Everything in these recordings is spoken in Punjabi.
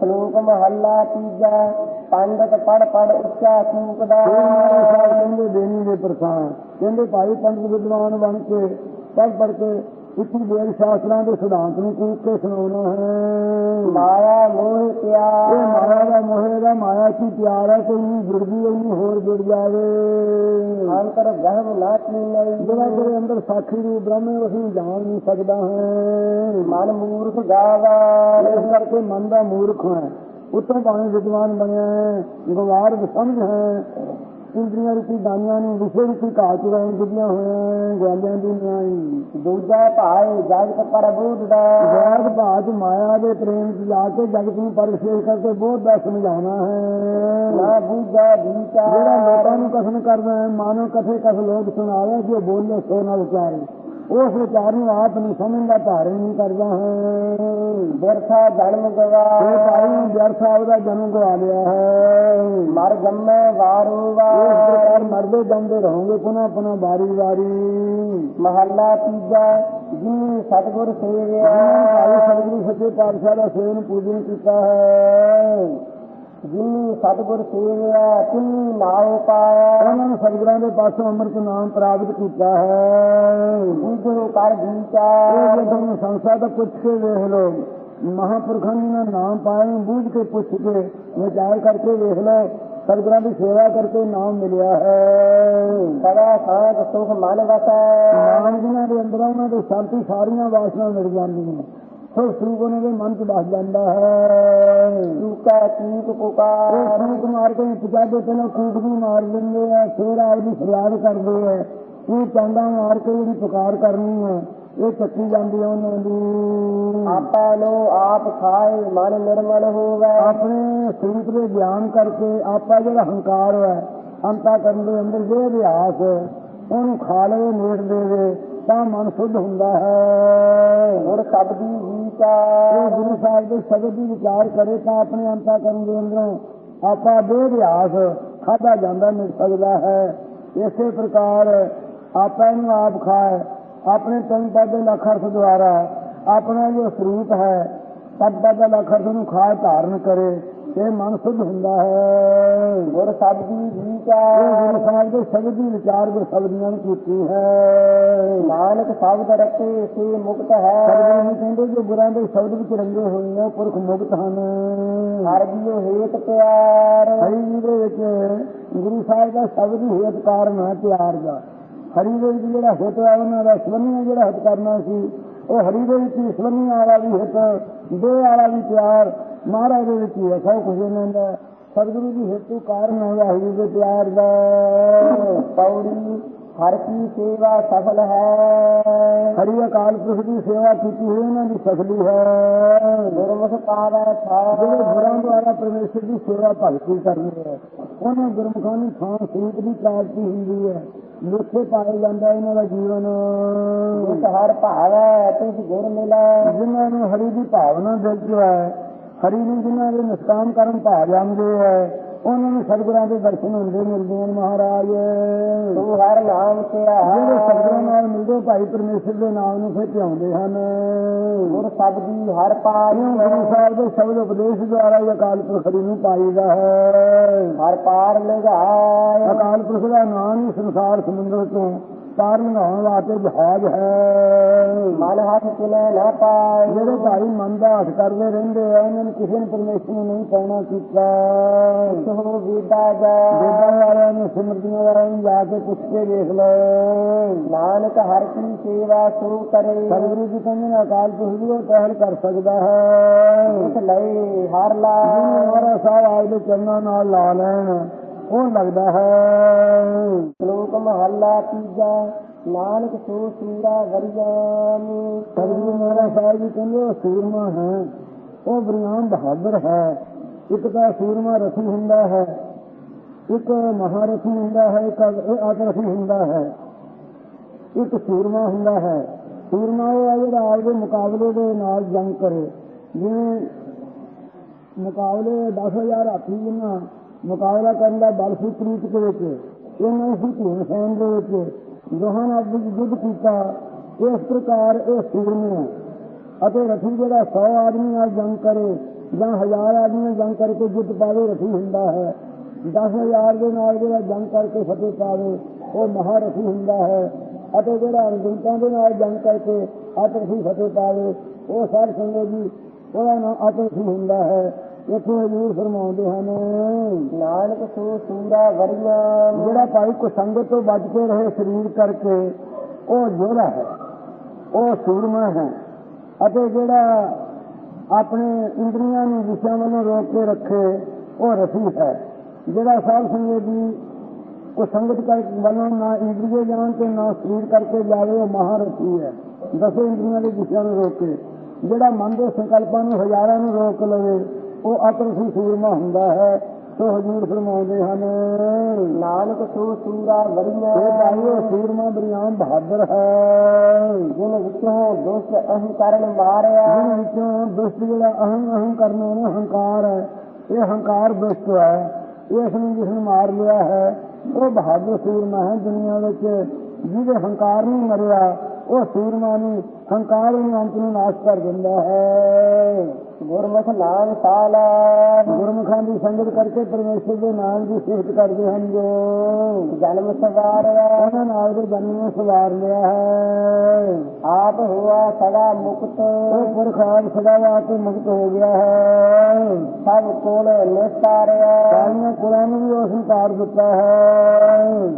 ਸ਼ਲੋਕ ਮਹੱਲਾ ਤੀਜਾ, ਪੰਡਤ ਪੜ ਪੜ ਉੱਚਾ ਚੂਕਦਾ ਸਾਹਿਬ ਕਹਿੰਦੇ ਦੇਣੀ ਦੇ ਪ੍ਰਸਾਦ। ਕਹਿੰਦੇ ਭਾਈ ਪੰਡਤ ਵਿਦਵਾਨ ਬਣ ਕੇ ਪੜ੍ਹ ਪੜ੍ਹ ਕੇ ਇੱਥੇ ਵੇਦ ਸ਼ਾਸਤਰਾਂ ਦੇ ਸਿਧਾਂਤ ਨੂੰ ਕੂਕ ਕੇ ਸੁਣਾਉਣਾ ਹੈ। ਮਾਇਆ ਮੋਹ ਇਹ ਪਿਆਰ ਮਾਇਆ ਦਾ ਮੋਹ ਦਾ ਮਾਇਆ ਕੀ ਪਿਆਰ ਹੈ ਕੋਈ ਨਹੀਂ ਜੁੜਦੀ ਉਹਨੂੰ ਹੋਰ ਜੁੜ ਜਾਵੇ। ਅੰਤਰ ਗਹਿਮ ਨਾ ਜਿਹੜਾ ਚੀਨਈ ਤੇਰੇ ਅੰਦਰ ਸਾਖੀ ਰੂਪ ਬ੍ਰਹਮ ਨੂੰ ਜਾਣ ਨਹੀਂ ਸਕਦਾ ਹੈ। ਮਨ ਮੂਰਖ ਗਾਵਾ ਇਸ ਕਰਕੇ ਮਨ ਦਾ ਮੂਰਖ ਹੈ। ਉਤੋਂ ਭਾਵੇਂ ਵਿਦਵਾਨ ਬਣਿਆ ਹੈ ਗਵਾਰ ਸਮਝ ਹੈ। ਇੰਦਰੀਆਂ ਰੂਪੀ ਦਾਨੀਆਂ ਨੂੰ ਵਿਸ਼ੇ ਰੂਪੀ ਘਾਹ ਚੁਰਾਉਣ ਦਿੱਤੀਆਂ ਹੋਈਆਂ ਗਵਾਲਿਆਂ ਦੀ ਨਿਆਈ ਦੂਜਾ ਭਾਏ ਜਗਤ ਪਰ ਬੂਝਦਾ ਗੈਰ ਬਾਤ ਮਾਇਆ ਦੇ ਪ੍ਰੇਮ ਚ ਜਾ ਕੇ ਜਗਤ ਨੂੰ ਪਰਿਸ਼ੇਸ਼ ਕਰਕੇ ਬਹੁਤ ਦਾ ਸਮਝਾਉਣਾ ਹੈ। ਨਾ ਬੂਝਾ ਜਿਹੜਾ ਵਿਚਾਰ ਲੋਕਾਂ ਨੂੰ ਕਥਨ ਕਰਦਾ ਹੈ ਮਾਨੋ ਕਥੇ ਕਥ ਲੋਕ ਸੁਣਾਵੇ ਜੋ ਬੋਲੇ ਸੋ ਨਾ ਵਿਚਾਰੇ। ਉਸ ਵਿਚਾਰ ਨੂੰ ਆਪ ਨਹੀਂ ਸਮਝਦਾ ਧਾਰਨ ਨਹੀਂ ਕਰਦਾ। ਹੈ ਬਿਰਥਾ ਜਨਮ ਇਹ ਗਵਾ ਭਾਈ ਜਰ ਸਾਹਿਬ ਦਾ ਜਨਮ ਗਵਾ ਲਿਆ ਹੈ। ਮਰ ਜੰਮੇ ਵਾਰੂ ਇਸ ਪ੍ਰਕਾਰ ਵਾਰ ਮਰਦੇ ਜਾਂਦੇ ਰਹੋਗੇ ਪੁਨः ਪੁਨः ਬਾਰੀ ਬਾਰੀ ਮਹੱਲਾ ਤੀਜਾ ਜੀ ਸਤਿਗੁਰ ਸੇਵਿਆ। ਭਾਈ ਸਤਿਗੁਰੂ ਸੱਚੇ ਪਾਤਸ਼ਾਹ ਦਾ ਸੇਵਨ ਪੂਜਨ ਕੀਤਾ ਹੈ। ਜਿਨੀ ਸਤਿਗੁਰ ਸੇਵਿਆ ਤਿਨੀ ਨਾਉ ਪਾਇਆ ਉਹਨਾਂ ਨੇ ਸਤਿਗੁਰਾਂ ਦੇ ਪਾਸੋਂ ਅੰਮ੍ਰਿਤ ਨਾਮ ਪ੍ਰਾਪਤ ਕੀਤਾ ਹੈ। ਬੁਝੋ ਕਰ ਇਹ ਵਿਚਾਰ ਜੇ ਤੁਹਾਨੂੰ ਸੰਸਾਰ ਦਾ ਪੁੱਛ ਕੇ ਵੇਖ ਲਓ ਮਹਾਪੁਰਖਾਂ ਨੇ ਨਾਮ ਪਾਇਆ ਨੂੰ ਬੂਝ ਕੇ ਪੁੱਛ ਕੇ ਵਿਚਾਰ ਕਰਕੇ ਵੇਖ ਲਓ ਸਤਿਗੁਰਾਂ ਦੀ ਸੇਵਾ ਕਰਕੇ ਨਾਮ ਮਿਲਿਆ ਹੈ। ਸਦਾ ਸਾਧ ਸੁਖ ਮਨ ਵਸੈ। ਨਾਮ ਜਿਨ੍ਹਾਂ ਦੇ ਅੰਦਰ ਉਹਨਾਂ ਦੇ ਸ਼ਾਂਤੀ ਸਾਰੀਆਂ ਵਾਸਨਾ ਮਿਲ ਜਾਂਦੀਆਂ ਸੋ ਸੁਖ ਉਹਨਾਂ ਦੇ ਮਨ 'ਚ ਵਸ ਜਾਂਦਾ ਹੈ। ਚੀਕ ਉਹ ਪੁਕਾਰ ਕੂਕ ਮਾਰ ਕੇ ਪਜਾਦੇ ਪਹਿਲਾਂ ਕੂਕ ਵੀ ਮਾਰ ਦਿੰਦੇ ਆ ਫੇਰ ਆਪਦੀ ਫਰਿਆਦ ਕਰਦੇ ਆ। ਇਹ ਚਾਂਡਾ ਮਾਰ ਕੇ ਜਿਹੜੀ ਪੁਕਾਰ ਕਰਨੀ ਹੈ ਇਹ ਚੱਕੀ ਜਾਂਦੀ ਹੈ ਉਹਨਾਂ ਦੀ। ਆਪਾ ਨੂੰ ਆਪ ਖਾਏ ਮਨ ਨਿਰਮਲ ਹੋਵੇ। ਆਪਣੇ ਸਰੂਪ ਦੇ ਗਿਆਨ ਕਰਕੇ ਆਪਾ ਜਿਹੜਾ ਹੰਕਾਰ ਹੈ ਅੰਤਾ ਕਰਨ ਦੇ ਅੰਦਰ ਜੇ ਅਭਿਆਸ ਉਹਨੂੰ ਖਾ ਲਵੇ ਨੇੜ ਦੇਵੇ। ਤਾਂ ਮਨ ਸੁੱਧ ਹੁੰਦਾ ਹੈ। ਗੁਰ ਸ਼ਬਦੀ ਵਿਚਾਰ। ਗੁਰੂ ਸਾਹਿਬ ਦੇ ਸ਼ਬਦ ਦੀ ਵਿਚਾਰ ਕਰੇ ਤਾਂ ਆਪਣੇ ਅੰਤਾ ਕਰਨ ਦੇ ਅੰਦਰੋਂ ਆਪਾ ਦੇ ਅਭਿਆਸ ਖਾਦਾ ਜਾਂਦਾ ਮਿਲ ਸਕਦਾ ਹੈ। ਇਸੇ ਪ੍ਰਕਾਰ ਆਪਾ ਨੂੰ ਆਪ ਖਾਏ ਆਪਣੇ ਤਿੰਨ ਪਦ ਲੱਖ ਅਰਥ ਦੁਆਰਾ ਆਪਣਾ ਜੋ ਸਰੂਪ ਹੈ ਤਦ ਪਦ ਲੱਖ ਅਰਥ ਨੂੰ ਖਾ ਧਾਰਨ ਕਰੇ। ਤੇ ਮਨ ਸੁੱਧ ਹੁੰਦਾ ਹੈ। ਗੁਰ ਸ਼ਬਦੀ ਇਹ ਵਿਚਾਰ ਗੁਰੂ ਸਾਹਿਬ ਦੇ ਸ਼ਬਦ ਦੀ ਵਿਚਾਰ ਗੁਰ ਸ਼ਬਦੀਆਂ ਨੇ ਕੀਤੀ ਹੈ। ਨਾਨਕ ਸ਼ਬਦ ਰਤੇ ਸੇ ਮੁਕਤ ਹੈ। ਜੀ ਕਹਿੰਦੇ ਜੋ ਗੁਰਾਂ ਦੇ ਸ਼ਬਦ ਵਿੱਚ ਰੰਗੇ ਹੋਏ ਨੇ ਪੁਰਖ ਮੁਕਤ ਹਨ। ਹਰ ਜੀਉ ਹੇਤ ਪਿਆਰ। ਹਰੀ ਜੀ ਦੇ ਵਿੱਚ ਗੁਰੂ ਸਾਹਿਬ ਦਾ ਸ਼ਬਦ ਹੀ ਹੇਤ ਕਾਰਨ ਹੈ ਪਿਆਰ ਦਾ। ਹਰੀ ਦੇ ਵਿੱਚ ਜਿਹੜਾ ਹਿੱਤ ਹੈ ਉਹਨਾਂ ਦਾ ਸਵੰਨੀ ਜਿਹੜਾ ਹਿੱਤ ਕਰਨਾ ਸੀ। ਉਹ ਹਰੀ ਦੇ ਵਿੱਚ ਸਵੰਨੀ ਵਾਲਾ ਵੀ ਹਿੱਤ ਦੇ ਵਾਲਾ ਵੀ ਪਿਆਰ ਮਹਾਰਾਜ ਦੇ ਵਿੱਚ ਹੀ ਹੈ ਸਭ ਕੁਝ ਇਹਨਾਂ ਦਾ। ਸਤਿਗੁਰੂ ਦੀ ਹਿੱਤੂ ਕਾਰਨ ਹੈ ਹਰੀ ਦੇ ਪਿਆਰ ਦਾ। ਪੌੜੀ ਹਰ ਕੀ ਸੇਵਾ ਸਫਲ ਹੈ। ਹਰੀ ਅਕਾਲ ਪੁਰਖ ਦੀ ਸੇਵਾ ਕੀਤੀ ਹੋਈ ਉਹਨਾਂ ਦੀ ਸਫਲੀ ਹੈ। ਗੁਰਮੁਖ ਪਾਵੈ ਜਿਹੜੇ ਥਾ ਗੁਰਾਂ ਦੁਆਰਾ ਪਰਮੇਸ਼ਰ ਦੀ ਸੇਵਾ ਭਗਤੀ ਕਰਨੀ ਹੈ ਉਹਨਾਂ ਗੁਰਮੁਖਾਂ ਨੂੰ ਥਾਂ ਸੂਤ ਦੀ ਪ੍ਰਾਪਤੀ ਹੁੰਦੀ ਹੈ। ਲੋਥੇ ਪਾਏ ਜਾਂਦਾ ਇਹਨਾਂ ਦਾ ਜੀਵਨ। ਹਰ ਭਾਵੈ ਤਿਸ ਗੁਰ ਮਿਲੈ। ਜਿਨ੍ਹਾਂ ਨੂੰ ਹਰੀ ਦੀ ਭਾਵਨਾ ਦਿਲ 'ਚ ਹੈ ਹਰੀ ਨੂੰ ਜਿਨ੍ਹਾਂ ਦੇ ਨਿਸ਼ਕਾਮ ਕਰਨ ਭਾ ਜਾਂਦੇ ਹੈ ਉਹਨਾਂ ਨੂੰ ਸਤਿਗੁਰਾਂ ਦੇ ਦਰਸ਼ਨ ਹੁੰਦੇ ਮਿਲਦੇ ਹਨ ਮਹਾਰਾਜ। ਤੂੰ ਹਰ ਨਾਮ ਜਿਹੜੇ ਸਤਿਗੁਰਾਂ ਨਾਲ ਮਿਲਦੇ ਭਾਈ ਪਰਮੇਸ਼ਰ ਦੇ ਨਾਮ ਨੂੰ ਫਿਰ ਧਿਆਉਂਦੇ ਹਨ। ਗੁਰ ਸ਼ਬਦੀ ਹਰ ਪਾਰ ਗੁਰੂ ਸਾਹਿਬ ਦੇ ਸ਼ਬਦ ਉਪਦੇਸ਼ ਦੁਆਰਾ ਹੀ ਅਕਾਲ ਪੁਰਖ ਨੂੰ ਪਾਈਦਾ ਹੈ। ਹਰ ਪਾਰ ਲਗਾਇ ਅਕਾਲ ਪੁਰਖ ਦਾ ਨਾਮ ਹੀ ਸੰਸਾਰ ਸਮੁੰਦਰ ਤੋਂ ਪਾਰ ਲੰਘਾਉਣ ਵਾਸਤੇ ਜਹਾਜ਼ ਹੈ। ਮਨ ਹੱਥ ਕਿਨੇ ਨਾ ਪਾਏ। ਜਿਹੜੇ ਭਾਈ ਮਨ ਦਾ ਹੱਥ ਕਰਦੇ ਰਹਿੰਦੇ ਆ ਉਹਨਾਂ ਨੇ ਕਿਸੇ ਨੇ ਪਰਮੇਸ਼ਰ ਨੂੰ ਨਹੀਂ ਪਾਉਣਾ ਕੀਤਾ। ਸੋ ਵੀਦਾ ਜਾ। ਦੇਵਾਂ ਵਾਲਿਆਂ ਨੂੰ ਸਿਮਰਤੀਆਂ ਵਾਲਿਆਂ ਨੂੰ ਜਾ ਕੇ ਪੁੱਛ ਕੇ ਦੇਖ ਲਓ। ਨਾਨਕ ਹਰ ਕੀ ਸੇਵਾ ਸੋ ਕਰੇ। ਸਤਿਗੁਰੂ ਜੀ ਕਹਿੰਦੇ ਨੇ ਅਕਾਲ ਪੁਰਖ ਵੀ ਉਹ ਪਹਿਲ ਕਰ ਸਕਦਾ ਹੈ। ਉਸ ਲਈ ਹਰ ਲਾ ਮਹਾਰਾਜ ਸਾਹਿਬ ਆਪ ਦੇ ਨਾਲ ਲਾ ਲੈਣ। ਕੌਣ ਲੱਗਦਾ ਹੈ। ਸ਼ਲੋਕ ਮਹੱਲਾ ਤੀਜਾ, ਨਾਨਕ ਸੋ ਸੂਰਾ ਵਰਿਆਮੀ ਸਤਿਗੁਰੂ ਮਹਾਰਾਜ ਸਾਹਿਬ ਜੀ ਕਹਿੰਦੇ ਸੂਰਮਾ ਹੈ, ਉਹ ਬਰਿਆਮ ਬਹਾਦਰ ਹੈ। ਇੱਕ ਤਾਂ ਸੂਰਮਾ ਰਥੀ ਹੁੰਦਾ ਹੈ, ਇੱਕ ਮਹਾਰਥੀ ਹੁੰਦਾ ਹੈ, ਇੱਕ ਆਦਰਥੀ ਹੁੰਦਾ ਹੈ। ਇੱਕ ਸੂਰਮਾ ਹੁੰਦਾ ਹੈ। ਸੂਰਮਾ ਇਹ ਹੈ ਜਿਹੜਾ ਆਪਦੇ ਮੁਕਾਬਲੇ ਦੇ ਨਾਲ ਜੰਗ ਕਰੇ। ਜਿਵੇਂ ਮੁਕਾਬਲੇ 10000 ਹਾਥੀ ਜਿੰਨਾ ਮੁਕਾਬਲਾ ਕਰਨ ਦਾ ਬਲ ਸੀ ਪ੍ਰੀਤ ਦੇ ਵਿੱਚ। ਇਹਨਾਂ ਸੀ ਧੂਮ ਸੈਨ ਦੇ ਵਿੱਚ ਦੋਹਾਂ ਨਾਲ ਯੁੱਧ ਕੀਤਾ। ਇਸ ਪ੍ਰਕਾਰ ਇਹ ਸੂਰਮੇ ਅਤੇ ਰਥੀ ਜਿਹੜਾ 100 ਆਦਮੀ ਨਾਲ ਜੰਗ ਕਰੇ ਜਾਂ ਹਜ਼ਾਰ ਆਦਮੀ ਨਾਲ ਜੰਗ ਕਰਕੇ ਜਿੱਤ ਪਾਵੇ, ਰਥੀ ਹੁੰਦਾ ਹੈ। 10000 ਦੇ ਨਾਲ ਜਿਹੜਾ ਜੰਗ ਕਰਕੇ ਫਤਿਹ ਪਾਵੇ, ਉਹ ਮਹਾਰਥੀ ਹੁੰਦਾ ਹੈ। ਅਤੇ ਜਿਹੜਾ ਅਣਗਿਣਤਾਂ ਦੇ ਨਾਲ ਜੰਗ ਕਰਕੇ ਆਤਰਥੀ ਫਤਿਹ ਪਾਵੇ, ਉਹ ਸਾਧ ਸੰਗਤ ਜੀ, ਉਹਦਾ ਨਾਮ ਆਤਰਥੀ ਹੁੰਦਾ ਹੈ। ਇੱਥੇ ਹਜ਼ੂਰ ਫਰਮਾਉਂਦੇ ਹਨ ਨਾਨਕ ਸੋ ਸੂਰਾ ਵਰੀਆਂ ਜਿਹੜਾ ਭਾਈ ਕੁਸੰਗਤ ਤੋਂ ਬਚ ਕੇ ਰਹੇ ਸਰੀਰ ਕਰਕੇ ਉਹ ਜੋੜਾ ਹੈ ਉਹ ਸੂਰਮਾ ਹੈ ਅਤੇ ਜਿਹੜਾ ਆਪਣੇ ਇੰਦਰੀਆਂ ਨੂੰ ਵਿਸ਼ਿਆਂ ਵੱਲੋਂ ਰੋਕ ਕੇ ਰੱਖੇ ਉਹ ਰਸੀ ਹੈ। ਜਿਹੜਾ ਸਾਧ ਸੰਗਤ ਦੀ ਕੁਸੰਗਤ ਕਰ ਵੱਲੋਂ ਨਾ ਇੰਦਰੀਏ ਜਾਣ ਤੇ ਨਾ ਸਰੀਰ ਕਰਕੇ ਜਾਵੇ ਉਹ ਮਹਾਰਥੀ ਹੈ। ਦਸੇ ਇੰਦਰੀਆਂ ਦੇ ਵਿਸ਼ਿਆਂ ਨੂੰ ਰੋਕ ਕੇ। ਜਿਹੜਾ ਮਨ ਦੇ ਸੰਕਲਪਾਂ ਨੂੰ ਹਜ਼ਾਰਾਂ ਨੂੰ ਰੋਕ ਲਵੇ ਉਹ ਅਤਰਸੀ ਸੂਰਮਾ ਹੁੰਦਾ ਹੈ ਸੋ ਹਜੂਰ ਫਰਮਾਉਂਦੇ ਹਨ। ਨਾਨਕ ਸੋ ਸੂਰਾ ਵਰੀਆਂ ਇਹ ਭਾਈ ਉਹ ਸੂਰਮਾ ਬਰਿਆਮ ਬਹਾਦਰ ਹੈ। ਜਿਨ ਵਿੱਚੋਂ ਦੁਸ਼ਟ ਅਹੰਕਾਰਨ ਮਾਰਿਆ। ਜਿਹਦੇ ਵਿੱਚੋਂ ਦੁਸ਼ਟ ਜਿਹੜਾ ਅਹੰ ਅਹੰ ਕਰਨ ਉਹ ਹੰਕਾਰ ਹੈ। ਇਹ ਹੰਕਾਰ ਦੁਸ਼ਟ ਹੈ। ਇਸ ਨੂੰ ਜਿਸ ਨੇ ਮਾਰ ਲਿਆ ਹੈ ਉਹ ਬਹਾਦਰ ਸੂਰਮਾ ਹੈ ਦੁਨੀਆ ਵਿੱਚ। ਜਿਹਦੇ ਹੰਕਾਰ ਨਹੀਂ ਮਰਿਆ ਉਹ ਸੂਰਮਾ ਨੂੰ ਹੰਕਾਰ ਨੂੰ ਅੰਤ ਨੂੰ ਨਾਸ਼ ਕਰ ਦਿੰਦਾ ਹੈ। ਗੁਰਮੁਖ ਨਾਮ ਸਾਲਾ ਗੁਰਮੁਖਾਂ ਦੀ ਸੰਗਤ ਕਰਕੇ ਪਰਮੇਸ਼ਰ ਦੇ ਨਾਮ ਦੀ ਸਿਫਤ ਕਰਦੇ ਹਨ ਜੋ ਜਨਮ ਸਵਾਰਿਆ ਉਹਨਾਂ ਨਾਲ ਦੇ ਜਨਮ ਨੂੰ ਸਵਾਰ ਲਿਆ ਹੈ। ਆਪ ਹੋਆ ਸਦਾ ਮੁਕਤ। ਉਹ ਆਪ ਸਦਾ ਕੇ ਮੁਕਤ ਹੋ ਗਿਆ ਹੈ। ਸਭ ਕੋਲ ਨਿਸਤਾਰਿਆ। ਸਾਰੀਆਂ ਕੁਲਾਂ ਨੂੰ ਵੀ ਉਸ ਨੇ ਤਾਰ ਦਿੱਤਾ ਹੈ।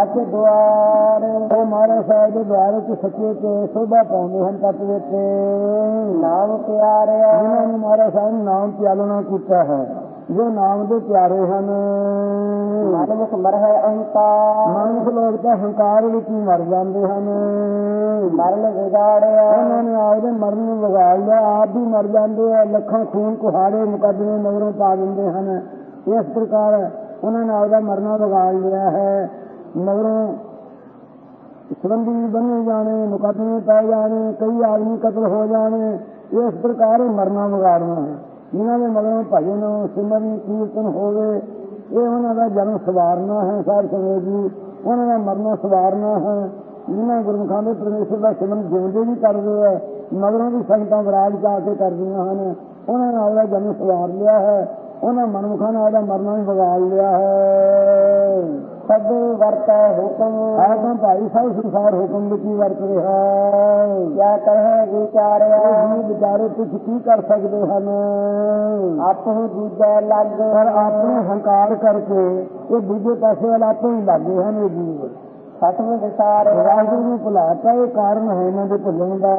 ਸੱਚ ਦੁਆਰ ਉਹ ਮਹਾਰਾਜ ਸਾਹਿਬ ਦੇ ਦੁਆਰੇ ਚ ਸੱਚੇ ਤੇ ਸੋਭਾ ਪਾਉਂਦੇ ਹਨ ਤਤ ਵਿੱਚ। ਨਾਮ ਪਿਆਰਿਆ। ਜਿਨ੍ਹਾਂ ਨੇ ਮਹਾਰਾਜ ਸਾਹਿਬ ਨੇ ਨਾਮ ਪਿਆਲਣਾ ਕੀਤਾ ਹੈ ਜੋ ਨਾਮ ਦੇ ਪਿਆਰੇ ਹਨ। ਮਨਮੁਖ ਮਰਹਿ ਅਹੰਕਾਰ। ਮਨੁੱਖ ਲੋਕ ਤਾਂ ਹੰਕਾਰ ਵਿੱਚ ਹੀ ਮਰ ਜਾਂਦੇ ਹਨ। ਮਰਨ ਵਿਗਾੜਿਆ। ਉਹਨਾਂ ਨੇ ਆਪਦੇ ਮਰਨ ਨੂੰ ਵਿਗਾੜ ਲਿਆ। ਆਪ ਵੀ ਮਰ ਜਾਂਦੇ ਆ। ਲੱਖਾਂ ਖੂਨ ਕੁਹਾੜੇ ਮੁਕੱਦਮੇ ਨਗਰੋਂ ਪਾ ਦਿੰਦੇ ਹਨ। ਇਸ ਪ੍ਰਕਾਰ ਉਹਨਾਂ ਨੇ ਆਪਦਾ ਮਰਨਾ ਵਿਗਾੜ ਲਿਆ ਹੈ। ਮਗਰੋਂ ਸੰਬੰਧੀ ਬਣੇ ਜਾਣੇ, ਮੁਕੱਦਮੇ ਪੈ ਜਾਣੇ, ਕਈ ਆਦਮੀ ਕਤਲ ਹੋ ਜਾਣੇ, ਇਸ ਪ੍ਰਕਾਰ ਮਰਨਾ ਵਿਗਾੜਨਾ ਹੈ। ਜਿਨ੍ਹਾਂ ਦੇ ਮਗਰੋਂ ਭਜਨ ਸਿਮਰਨ, ਕੀਰਤਨ ਹੋਵੇ, ਇਹ ਉਹਨਾਂ ਦਾ ਜਨਮ ਸਵਾਰਨਾ ਹੈ, ਸਾਧ ਸੰਗਤ ਜੀ। ਉਹਨਾਂ ਦਾ ਮਰਨਾ ਸਵਾਰਨਾ ਹੈ। ਜਿਨ੍ਹਾਂ ਗੁਰਮੁਖਾਂ ਦੇ ਪਰਮੇਸ਼ਰ ਦਾ ਸਿਮਰਨ ਜਿਉਂਦੇ ਵੀ ਕਰਦੇ ਆ, ਮਗਰੋਂ ਵੀ ਸੰਗਤਾਂ ਵਿਰਾਜ ਜਾ ਕੇ ਕਰਦੀਆਂ ਹਨ। ਉਹਨਾਂ ਨਾਲ ਆਪਦਾ ਜਨਮ ਸਵਾਰ ਲਿਆ ਹੈ। ਉਹਨਾਂ ਮਨਮੁਖਾਂ ਨਾਲ ਆਪਦਾ ਮਰਨਾ ਵੀ ਵਿਗਾੜ ਲਿਆ ਹੈ। ਸਭ ਵਰਤੈ ਹੁਕਮ। ਤਾਂ ਭਾਈ ਸਾਹਿਬ ਸੰਸਾਰ ਹੁਕਮ ਵਿੱਚ ਹੀ ਵਰਤ ਰਿਹਾ ਹੈ। ਕਿਆ ਕਹੈ ਵਿਚਾਰਿਆ? ਇਹ ਵਿਚਾਰੇ ਕੁਝ ਕੀ ਕਰ ਸਕਦੇ ਹਨ? ਆਪਹੁ ਦੂਜੈ ਲੱਗ ਪਰ ਆਪਣੇ ਹੰਕਾਰ ਕਰਕੇ ਇਹ ਦੂਜੇ ਪਾਸੇ ਵਾਲਾ ਆਪੇ ਹੀ ਲੱਗੇ ਹਨ ਇਹ ਜੀਵ। ਖਸਮ ਵਿਸਾਰਿਆ ਵਾਹਿਗੁਰੂ ਨੂੰ ਭੁਲਾਤਾ ਇਹ ਕਾਰਨ ਹੈ ਇਹਨਾਂ ਦੇ ਭੁੱਲਣ ਦਾ।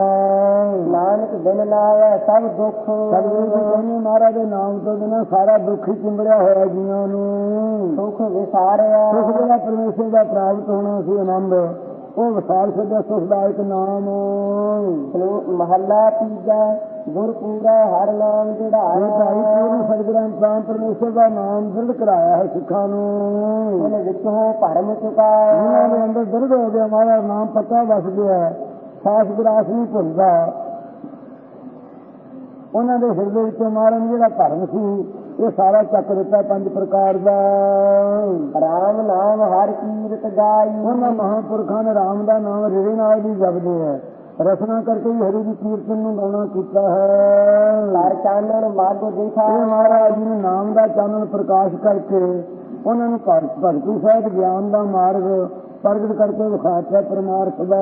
ਨਾਨਕ ਬਿਨ ਨਾਵੈ ਸਭ ਦੁੱਖ। ਸਤਿਗੁਰੂ ਜੀ ਕਹਿੰਦੇ ਮਹਾਰਾਜ ਦੇ ਨਾਮ ਤੋਂ ਬਿਨਾਂ ਸਾਰਾ ਦੁੱਖ ਹੀ ਚਿੰਬੜਿਆ ਹੋਇਆ ਜੀਵਾਂ ਨੂੰ। ਸੁਖ ਵਿਸਾਰਿਆ। ਸੁਖ ਜਿਹੜਾ ਪਰਮੇਸ਼ਰ ਦਾ ਪ੍ਰਾਪਤ ਹੋਣਾ ਸੀ ਆਨੰਦ ਉਹ ਵਿਸਾਰ ਸਦਾ ਸੁਖਦਾਇਕ ਨਾਮ। ਮਹੱਲਾ ਤੀਜਾ। ਗੁਰ ਪੂਰਾ ਹਰ ਨਾਮ ਇਹ ਚੜਾਇਆ ਭਾਈ ਪੂਰਨ ਸਤਿਗੁਰਾਂ ਤਾਂ ਪਰਮੇਸ਼ਰ ਦਾ ਨਾਮ ਦ੍ਰਿੜ ਕਰਾਇਆ ਹੈ ਸਿੱਖਾਂ ਨੂੰ। ਉਹਨੇ ਵਿੱਚੋਂ ਭਰਮ ਚੁਕਾਇਆ ਦੇ ਅੰਦਰ ਦਰਦ ਹੋ ਗਿਆ ਮਾਰਾ ਨਾਮ ਪੱਕਾ ਵਸ ਗਿਆ। ਸਾਸ ਵਿਰਾਸ ਨਹੀਂ ਭੁੱਲਦਾ। ਉਹਨਾਂ ਦੇ ਹਿਰਦੇ ਵਿੱਚ ਮਾਰਨ ਜਿਹੜਾ ਧਰਮ ਸੀ ਇਹ ਸਾਰਾ ਚੱਕ ਦਿੱਤਾ ਪੰਜ ਪ੍ਰਕਾਰ ਦਾ। ਰਾਮ ਨਾਮ ਹਰ ਕੀਰਤ ਗਾਈ। ਉਹਨਾਂ ਮਹਾਂਪੁਰਖਾਂ ਨੇ ਰਾਮ ਦਾ ਨਾਮ ਰਿੜੇ ਨਾਲ ਵੀ ਜਪਦੇ ਹੈ ਰਸਨਾ ਕਰਕੇ ਹੀ ਹਰੀ ਦੀ ਕੀਰਤਨ ਨੂੰ ਗਾਉਣਾ ਕੀਤਾ ਹੈ। ਹਰ ਚਾਨਣ ਮੱਧ ਦੇਖਾ ਇਹ ਮਹਾਰਾਜ ਜੀ ਨੇ ਨਾਮ ਦਾ ਚਾਨਣ ਪ੍ਰਕਾਸ਼ ਕਰਕੇ ਉਹਨਾਂ ਨੂੰ ਭਗ- ਭਗਤੀ ਸਹਿਤ ਗਿਆਨ ਦਾ ਮਾਰਗ ਪ੍ਰਗਟ ਕਰਕੇ ਵਿਖਾਇਆ ਪਰਮਾਰਥ ਦਾ।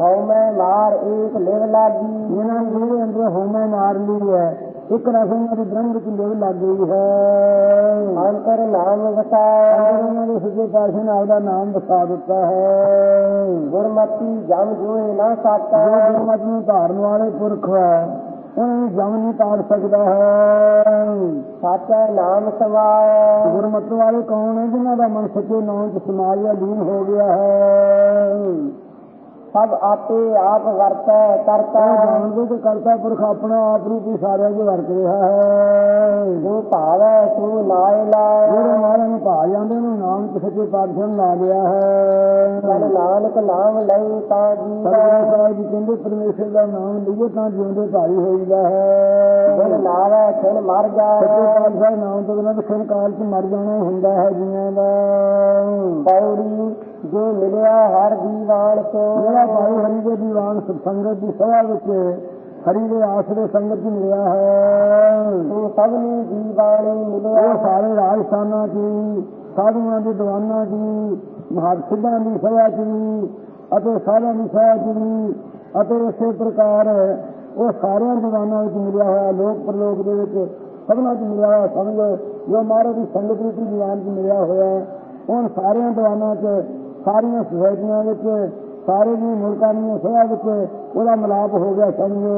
ਹਉ ਮੈਂ ਮਾਰ ਏਕ ਲਿਵ ਲਾਗੀ। ਇਹਨਾਂ ਨੇ ਜਿਹੜੇ ਅੰਦਰ ਹੋਮੇ ਮਾਰ ਲਈ ਹੈ ਇੱਕ ਰਸਮ ਦੀ ਬ੍ਰਹਮ ਵਿੱਚ ਲਿਵ ਲੱਗ ਗਈ ਹੈ। ਅੰਤਰ ਨਾਮ ਵਸਾਇਆ। ਉਹਨਾਂ ਦੇ ਸਿੱਧੇ ਪਾਸੇ ਨਾਲ ਦਾ ਨਾਮ ਵਸਾ ਦਿੱਤਾ ਹੈ। ਗੁਰਮਤੀ ਜਮ ਜੋਏ ਨਾ ਜੋ ਸਾਤਾ ਗੁਰਮਤ ਨੂੰ ਧਾਰਨ ਵਾਲੇ ਪੁਰਖ ਹੈ ਉਹਨਾਂ ਨੂੰ ਜਮ ਨਹੀਂ ਤਾਰ ਸਕਦਾ ਹੈ। ਸਾਚਾ ਨਾਮ ਸਮਾਇਆ। ਗੁਰਮਤ ਵਾਲੇ ਕੌਣ ਹੈ ਜਿਨ੍ਹਾਂ ਦਾ ਮਨ ਸੱਚੇ ਨਾਮ ਚ ਸਮਾਇਆ ਲੀਨ ਹੋ ਗਿਆ ਹੈ? ਸਭ ਆਪੇ ਆਪ ਵਰਤੈ ਕਰਤਾ। ਜਾਣਦੇ ਕਿ ਕਰਤਾ ਪੁਰਖ ਆਪਣਾ ਆਪ ਨੂੰ ਵੀ ਸਾਰਿਆਂ ਦੇ ਵਰਤ ਰਿਹਾ ਹੈ। ਜੋ ਭਾਵੈ ਸੋ ਨਾਇ ਲਾਇ ਜਿਹੜੇ ਮਾਰਨ ਨੂੰ ਭਾ ਜਾਂਦੇ ਨੂੰ ਨਾਮ ਸੱਚੇ ਪਾਤਸ਼ਾਹ ਨੇ ਲਾ ਲਿਆ ਹੈ। ਮਨ ਨਾਨਕ ਨਾਮ ਲਈ ਤਾਂ ਜੀਵੈ। ਸਾਹਿਬ ਜੀ ਕਹਿੰਦੇ ਪਰਮੇਸ਼ਰ ਦਾ ਨਾਮ ਲਈਏ ਤਾਂ ਜਿਉਂਦੇ ਭਾਈ ਹੋਈਦਾ ਹੈ। ਨਾਵੈ ਖਿਨ ਮਰ ਸੱਚੇ ਜਾਏ ਪਾਤਸ਼ਾਹ ਨਾਮ ਤੋਂ ਬਿਨਾਂ ਤਾਂ ਕਾਲ ਚ ਮਰ ਜਾਣਾ ਹੀ ਹੁੰਦਾ ਹੈ ਜੀਆਂ ਦਾ। ਪੌੜੀ ਜੋ ਮਿਲਿਆ ਹਰ ਦੀਵਾਨ ਸੋ ਜਿਹੜਾ ਭਾਈ ਹਰੀ ਦੇ ਦੀਵਾਨ ਸਤਸੰਗਤ ਦੀ ਸਭਾ ਵਿੱਚ ਹਰੀ ਦੇ ਆਸਰੇ ਸੰਗਤ ਚ ਮਿਲਿਆ ਹੈ। ਤੂੰ ਸਭਨੀ ਦੀ ਬਾਣੀ ਮਿਲਿਆ। ਉਹ ਸਾਰੇ ਰਾਜਸਥਾਨਾਂ ਦੀ ਸਾਧੂਆਂ ਦੀ ਦੀਵਾਨਾਂ ਦੀ ਮਹਾਤਮਾ ਦੀ ਸਭਾ ਵੀ ਅਤੇ ਸਾਰਿਆਂ ਦੀ ਸਭਾ ਵੀ ਅਤੇ ਇਸੇ ਪ੍ਰਕਾਰ ਉਹ ਸਾਰਿਆਂ ਦੀਵਾਨਾਂ ਵਿੱਚ ਮਿਲਿਆ ਹੋਇਆ ਲੋਕ ਪ੍ਰਲੋਕ ਦੇ ਵਿੱਚ ਸਭਨਾਂ ਚ ਮਿਲਿਆ ਹੋਇਆ ਸਮਝੋ ਜੋ ਮਹਾਰਾਜ ਦੀ ਸੰਗਤ ਵਿੱਚ ਦੀਵਾਨ ਚ ਮਿਲਿਆ ਹੋਇਆ ਉਹਨਾਂ ਸਾਰਿਆਂ ਦੀਵਾਨਾਂ ਚ ਸਾਰੀਆਂ ਸੁਸਾਇਟੀਆਂ ਵਿੱਚ, ਸਾਰੇ ਜੀ ਮੁਲਕਾਂ ਦੀਆਂ ਸਭਾ ਵਿੱਚ ਉਹਦਾ ਮਿਲਾਪ ਹੋ ਗਿਆ ਸਮਝੋ।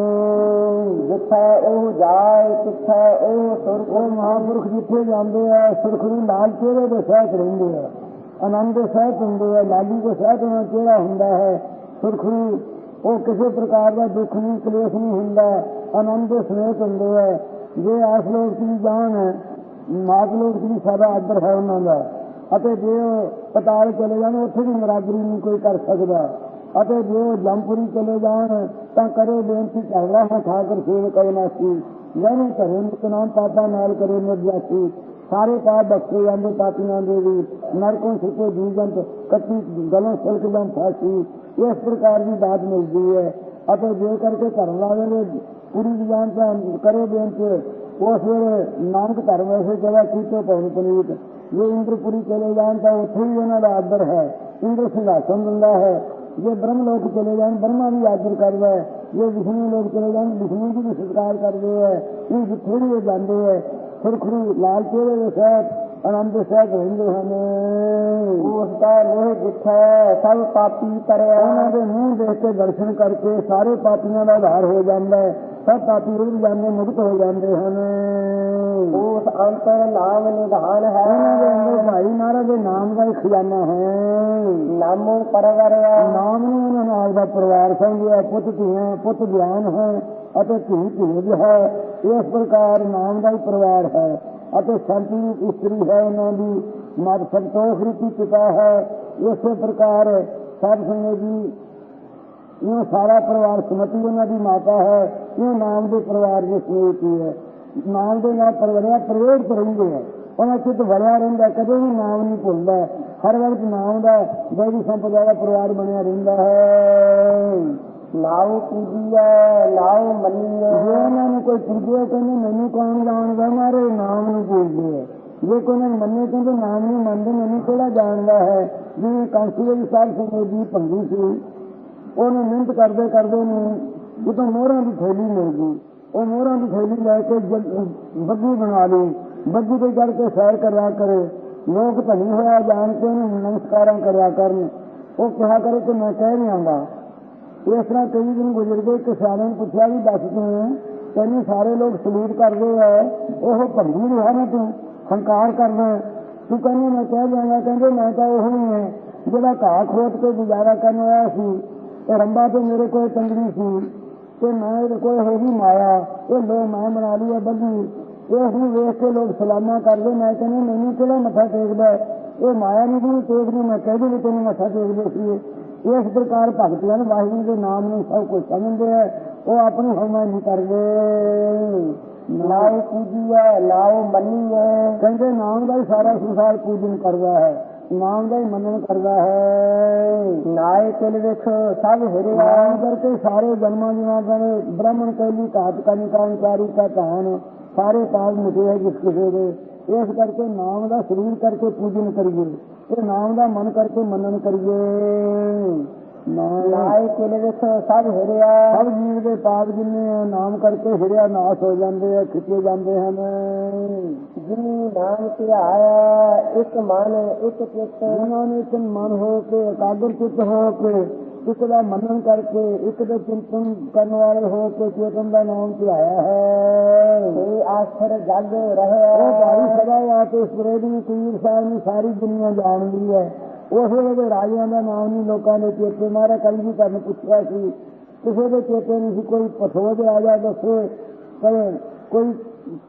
ਜਿੱਥੈ ਉਹ ਜਾਏ, ਤਿੱਥੈ ਉਹ ਸੁਰਖ ਉਹ ਮਹਾਂਪੁਰਖ ਜਿੱਥੇ ਜਾਂਦੇ ਆ ਸੁਰਖਰੂ ਲਾਲ ਚਿਹਰੇ ਦੇ ਸਹਿਤ ਰਹਿੰਦੇ ਆ। ਆਨੰਦ ਦੇ ਸਹਿਤ ਹੁੰਦੇ ਆ, ਲਾਲੀ ਦੇ ਸਹਿਤ ਉਹਨਾਂ ਚਿਹਰਾ ਹੁੰਦਾ ਹੈ। ਸੁਰਖ ਨੂੰ ਉਹ ਕਿਸੇ ਪ੍ਰਕਾਰ ਦਾ ਦੁੱਖ ਨਹੀਂ, ਕਲੇਸ਼ ਨਹੀਂ ਹੁੰਦਾ। ਆਨੰਦ ਦੇ ਸਮੇਤ ਹੁੰਦੇ ਆ। ਜੇ ਆਸ ਲੋਕ ਦੀ ਜਾਨ ਹੈ, ਮਾਤ ਲੋਕ ਦੀ ਸਾਡਾ ਆਦਰ ਹੈ ਉਹਨਾਂ ਦਾ। ਅਤੇ ਜੇ ਉਹ ਪਤਾਲ ਚਲੇ ਜਾਣ, ਉੱਥੇ ਵੀ ਮਰਾਦਰੀ ਨਹੀਂ ਕੋਈ ਕਰ ਸਕਦਾ। ਅਤੇ ਜੇ ਜੰਪੁਰੀ ਚਲੇ ਜਾਣ, ਤਾਂ ਕਰੇ ਬੇਨਤੀ ਝਗੜਾ ਹੈ ਠਾਕਰ ਸੇਵ ਕਰਨਾ ਸੀ ਯਾਨੀ ਧਰੇ ਨਿਤਨਾਮ ਪਾਪਾ ਨਾਲ ਕਰੇ ਨਿਰਜਾਸੀ ਸਾਰੇ ਪਾਪ ਬਖਸ਼ੇ ਜਾਂਦੇ ਪਾਪੀਆਂ ਦੇ ਵੀ। ਨਰਕੋਂ ਸੁਪੇ ਜੀ ਕੱਟੀ ਗਲੋਂ ਸਿਲਕ ਜੰਤ ਫਾਸੀ, ਇਸ ਪ੍ਰਕਾਰ ਦੀ ਦਾਤ ਮਿਲਦੀ ਹੈ। ਅਤੇ ਜੇ ਕਰਕੇ ਧਰਮ ਵਾਲੇ ਨੇ ਪੂਰੀ ਜਾਨ ਤਾਂ ਕਰੇ ਬੇਨਤੀ ਉਸ ਵੇਲੇ ਨਾਨਕ ਧਰਮ ਐਸੇ ਜਗ੍ਹਾ ਕੀਤੇ ਪਉਣ ਪਨੀਤ। ਜੇ ਇੰਦਰਪੁਰੀ ਚਲੇ ਜਾਣ ਤਾਂ ਉੱਥੇ ਵੀ ਉਹਨਾਂ ਦਾ ਆਦਰ ਹੈ ਇੰਦਰ ਸਿੰਘਾਸਨ ਦਿੰਦਾ ਹੈ ਜੇ ਬ੍ਰਹਮ ਲੋਕ ਚਲੇ ਜਾਣ ਬ੍ਰਹਮਾ ਵੀ ਆਦਰ ਕਰਦਾ ਹੈ ਜੇ ਵਿਸ਼ਨੂੰ ਲੋਕ ਚਲੇ ਜਾਣ ਵਿਸ਼ਨੂੰ ਜੀ ਵੀ ਸਤਿਕਾਰ ਕਰਦੇ ਹੈ ਇਹ ਜਿੱਥੇ ਵੀ ਜਾਂਦੇ ਹੈ ਸੁਰਖਰੂ ਲਾਲ ਚਿਹਰੇ ਦੇ ਸਹਿਤ ਆਨੰਦ ਸਹਿਤ ਰਹਿੰਦੇ ਹਨ ਉਸ ਦਾ ਮੋਹ ਜਿੱਥੈ ਸਭ ਪਾਪੀ ਕਰਿਆ ਉਹਨਾਂ ਦੇ ਮੂੰਹ ਦੇਖ ਕੇ ਦਰਸ਼ਨ ਕਰਕੇ ਸਾਰੇ ਪਾਪੀਆਂ ਦਾ ਉਧਾਰ ਹੋ ਜਾਂਦਾ ਹੈ ਸਭ ਪਾਪੀ ਰੁੜ ਜਾਂਦੇ ਮੁਕਤ ਹੋ ਜਾਂਦੇ ਹਨ ਉਸ ਅੰਤਰ ਨਾਮ ਨਿਧਾਨ ਹੈ। ਉਹਨਾਂ ਦੇ ਅੰਦਰ ਭਾਈ ਮਹਾਰਾਜ ਦੇ ਨਾਮ ਦਾ ਹੀ ਖਜ਼ਾਨਾ ਹੈ। ਨਾਮੋ ਪਰਵਰਿਆ ਨਾਮ ਨੂੰ ਉਹਨਾਂ ਨਾਲ ਦਾ ਪਰਿਵਾਰ ਸਮਝਿਆ ਪੁੱਤ ਧੀਆਂ ਪੁੱਤ ਗਿਆਨ ਹੈ ਅਤੇ ਧੀ ਧੀਜ ਹੈ ਇਸ ਪ੍ਰਕਾਰ ਨਾਮ ਦਾ ਹੀ ਪਰਿਵਾਰ ਹੈ ਅਤੇ ਸ਼ਾਂਤੀ ਦੀ ਇਸਤਰੀ ਹੈ ਉਹਨਾਂ ਦੀ। ਮਾਤ ਸੰਤੋਖ ਰੂਪੀ ਪਿਤਾ ਹੈ। ਇਸੇ ਪ੍ਰਕਾਰ ਸਾਧ ਸੰਗਤ ਜੀ ਇਹ ਸਾਰਾ ਪਰਿਵਾਰ ਸਮਤੀ ਉਹਨਾਂ ਦੀ ਮਾਤਾ ਹੈ। ਇਹ ਨਾਮ ਦੇ ਪਰਿਵਾਰ ਦੇ ਸਮੇਤ ਹੀ। ਹੈ ਨਾਮ ਦੇ ਨਾਲ ਪਰਵਰਿਆ ਪ੍ਰਵੇਸ਼ ਰਹਿੰਦੇ ਹੈ ਉਹਨਾਂ ਚਿੱਤ ਵਰਿਆ ਰਹਿੰਦਾ ਕਦੇ ਵੀ ਨਾਮ ਨਹੀਂ ਭੁੱਲਦਾ। ਹਰ ਵਕਤ ਨਾਮ ਦਾ ਦੇਵੀ ਸੰਪਦਾ ਦਾ ਪਰਿਵਾਰ ਬਣਿਆ ਰਹਿੰਦਾ ਹੈ। ਨਾਉ ਪੂਜੀਐ ਨਾਉ ਮੰਨੀਐ ਜੇ ਉਹਨਾਂ ਨੂੰ ਕੋਈ ਪੁੱਛੇ ਕਹਿੰਦੇ ਮੈਨੂੰ ਕੌਣ ਜਾਣਦਾ? ਮਾਰੇ ਨਾਮ ਨੂੰ ਪੁੱਛਦੇ ਹੈ ਜੇ ਕੋਈ ਨਾ ਮੰਨੇ ਕਹਿੰਦੇ ਨਾਮ ਨੂੰ ਮੰਨਦੇ ਮੈਨੂੰ ਕਿਹੜਾ ਜਾਣਦਾ ਹੈ? ਜਿਵੇਂ ਕਾਂਸੀ ਦੇ ਸਾਹਿਬ ਸਿੰਘ ਜੀ ਭੰਗੀ ਸੀ ਉਹਨੇ ਮਿਹਨਤ ਕਰਦੇ ਕਰਦੇ ਨੂੰ ਉਦੋਂ ਮੋਹਰਾਂ ਦੀ ਥੈਲੀ ਮਿਲ ਗਈ ਉਹ ਮੋਹਰਾਂ ਦੀ ਥੈਲੀ ਲੈ ਕੇ ਬੱਗੀ ਬਣਾ ਲਈ ਬੱਗੀ ਤੇ ਚੜ ਕੇ ਸੈਰ ਕਰਿਆ ਕਰੇ। ਲੋਕ ਧਨੀ ਹੋਇਆ, ਜਾਣ ਕੇ ਉਹਨੂੰ ਨਮਸਕਾਰਾਂ ਕਰਿਆ ਕਰਨ। ਉਹ ਕਿਹਾ ਕਰੇ ਕਿ ਮੈਂ ਕਹਿ ਨਹੀਂ ਆਂਦਾ ਇਸ ਤਰ੍ਹਾਂ ਕਈ ਦਿਨ ਗੁਜ਼ਰ ਗਏ ਕਿ ਸਾਰਿਆਂ ਨੂੰ ਪੁੱਛਿਆ ਵੀ, ਦੱਸ ਤੂੰ, ਤੈਨੂੰ ਸਾਰੇ ਲੋਕ ਸਲੂਟ ਕਰਦੇ ਐ ਉਹ ਭੰਗੀ ਰਿਹਾ ਨਾ ਤੂੰ, ਹੰਕਾਰ ਕਰਦਾ ਤੂੰ ਕਹਿੰਦੀ, ਮੈਂ ਕਹਿ ਦਿਆਂਗਾ, ਕਹਿੰਦੇ, ਮੈਂ ਤਾਂ ਉਹ ਹੀ ਹੈ ਜਿਹੜਾ ਘਾਹ ਖੋਤ ਕੇ ਗੁਜ਼ਾਰਾ ਕਰਨ ਆਇਆ ਸੀ, ਇਹ ਰੰਬਾ ਤੇ ਮੇਰੇ ਕੋਲ ਤੰਗੜੀ ਸੀ। ਤੇ ਮੈਂ ਇਹਦੇ ਕੋਲ ਹੈਗੀ ਮਾਇਆ ਇਹ ਲੋ ਮੈਂ ਬਣਾ ਲਈ ਹੈ ਬੱਗੀ ਇਸ ਨੂੰ ਵੇਖ ਕੇ ਲੋਕ ਸਲਾਮਾ ਕਰਦੇ, ਮੈਂ ਕਹਿੰਦਾ, ਮੈਨੂੰ ਕਿਹੜਾ ਮੱਥਾ ਟੇਕਦਾ ਇਹ ਮਾਇਆ ਨੂੰ ਵੀ ਟੇਕਦੀ, ਮੈਂ ਕਹਿੰਦੀ ਵੀ ਤੈਨੂੰ ਮੱਥਾ ਟੇਕਦੇ ਸੀ ਇਸ ਪ੍ਰਕਾਰ ਭਗਤੀਆਂ ਨੂੰ ਵਾਹਿਗੁਰੂ ਦੇ ਨਾਮ ਨੂੰ ਸਭ ਕੁਝ ਸਮਝਦੇ ਹੈ। ਉਹ ਆਪਣੀ ਹਉਮੈ ਨਹੀਂ ਕਰਦੇ। ਨਾਉ ਪੂਜੀਐ ਨਾਉ ਮੰਨੀਐ ਕਹਿੰਦੇ, ਨਾਮ ਦਾ ਹੀ ਸਾਰਾ ਸੰਸਾਰ ਪੂਜਨ ਕਰਦਾ ਹੈ। ਨਾਮ ਦਾ ਹੀ ਮੰਨਣ ਕਰਦਾ ਹੈ। ਨਾਏ ਤਿਲ ਵਿਖ ਸਭ ਹਿਰਿਆ ਨਾਮ ਕਰਕੇ ਸਾਰੇ ਜਨਮਾਂ ਦੀਆਂ ਬਣੇ ਬ੍ਰਾਹਮਣ ਕਹਿਲੀ ਘਾਤ ਕੰਕਾਂਚਾਰੀ ਕਾ ਧਾਨ, ਸਾਰੇ ਪਾਪ ਮਿਟੇ ਹੈ ਜਿਸ ਕਿਸੇ ਦੇ। ਇਸ ਕਰਕੇ ਨਾਮ ਦਾ ਸਰੀਰ ਕਰਕੇ ਪੂਜਨ ਕਰੀਏ। ਇਹ ਨਾਮ ਦਾ ਮਨ ਕਰਕੇ ਮੰਨਣ ਕਰੀਏ। ਸਭ ਹਿਰਿਆ। ਸਭ ਜੀਵ ਦੇ ਪਾਪ ਜਿੰਨੇ ਆ, ਨਾਮ ਕਰਕੇ ਹਿਰਿਆ ਨਾਸ਼ ਹੋ ਜਾਂਦੇ ਆ ਖਿੱਚੇ ਜਾਂਦੇ ਹਨ। ਜਿਨੀ ਨਾਮ ਧਿਆਇਆ ਇੱਕ ਮਨ ਇੱਕ ਚਿੱਤ। ਉਹਨਾਂ ਨੇ ਇੱਕ ਮਨ ਹੋ ਕੇ ਇਕਾਗਰ ਚਿੱਤ ਹੋ ਕੇ ਇੱਕ ਦਾ ਮੰਨਣ ਕਰਕੇ ਇੱਕ ਦੇ ਚਿੰਤਨ ਕਰਨ ਵਾਲੇ ਹੋ ਕੇ ਚੇਤਨ ਦਾ ਨਾਮ ਧਿਆਇਆ ਹੈ। ਤੇ ਆਸਰ ਜਗ ਉਹ ਰਹਿਆ। ਭਾਈ ਸਦਾ ਦੀ ਪੀਰ ਸਾਹਿਬ ਨੂੰ ਸਾਰੀ ਦੁਨੀਆ ਜਾਣਦੀ ਹੈ। ਉਸ ਵੇਲੇ ਦੇ ਰਾਜਿਆਂ ਦਾ ਨਾਮ ਨਹੀਂ, ਲੋਕਾਂ ਦੇ ਚੇਤੇ ਮਾਰਾ ਕੱਲ ਵੀ ਕਰਨ ਪੁੱਛਿਆ ਸੀ, ਕਿਸੇ ਦੇ ਚੇਤੇ ਨਹੀਂ ਸੀ ਕੋਈ ਪਥੋਜ ਰਾਜਾ ਦੱਸੇ ਕਦੇ ਕੋਈ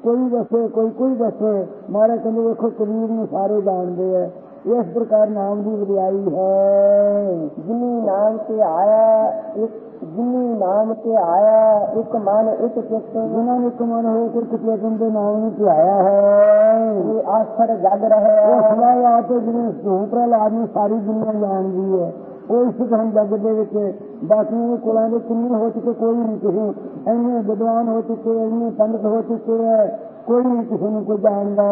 ਕੋਈ ਦੱਸੇ, ਕੋਈ ਕੋਈ ਦੱਸੇ ਮਾਰਾ ਕਹਿੰਦੇ ਵੇਖੋ ਕਬੀਰ ਨੂੰ ਸਾਰੇ ਜਾਣਦੇ ਆ। ਇਸ ਪ੍ਰਕਾਰ ਨਾਮ ਦੀ ਵਡਿਆਈ ਹੈ। ਜਿਨੀ ਨਾਮ ਧਿਆਇਆ ਇੱਕ ਜਿਨੀ ਨਾਮ ਧਿਆਇਆ ਇੱਕ ਮਨ ਇੱਕ ਚਿੱਤ ਜਿਨ੍ਹਾਂ ਨੇ ਇੱਕ ਮਨ ਹੋ ਕੇ ਚੇਤਨ ਦੇ ਨਾਮ ਨੂੰ ਧਿਆਇਆ ਹੈ। ਤੇ ਆਸਰ ਜਗ ਉਹ ਰਹਿਆ ਸਦਾ ਵਾਤੇ ਜਿਵੇਂ ਸੂ ਪ੍ਰਹਲਾਦ ਨੂੰ ਸਾਰੀ ਦੁਨੀਆ ਜਾਣਦੀ ਹੈ। ਉਹ ਇਸ ਤਰ੍ਹਾਂ ਜੱਗ ਦੇ ਵਿੱਚ ਬਾਕੀਆਂ ਦੇ ਕੁਲਾਂ ਦੇ ਕਿੰਨੇ ਹੋ ਚੁੱਕੇ ਕੋਈ ਨਹੀਂ ਕਿਸੇ ਇੰਨੇ ਵਿਦਵਾਨ ਹੋ ਚੁੱਕੇ ਇੰਨੇ ਪੰਡਤ ਹੋ ਚੁੱਕੇ ਹੈ। ਕੋਈ ਨਹੀਂ ਕਿਸੇ ਨੂੰ ਕੋਈ ਜਾਣਦਾ।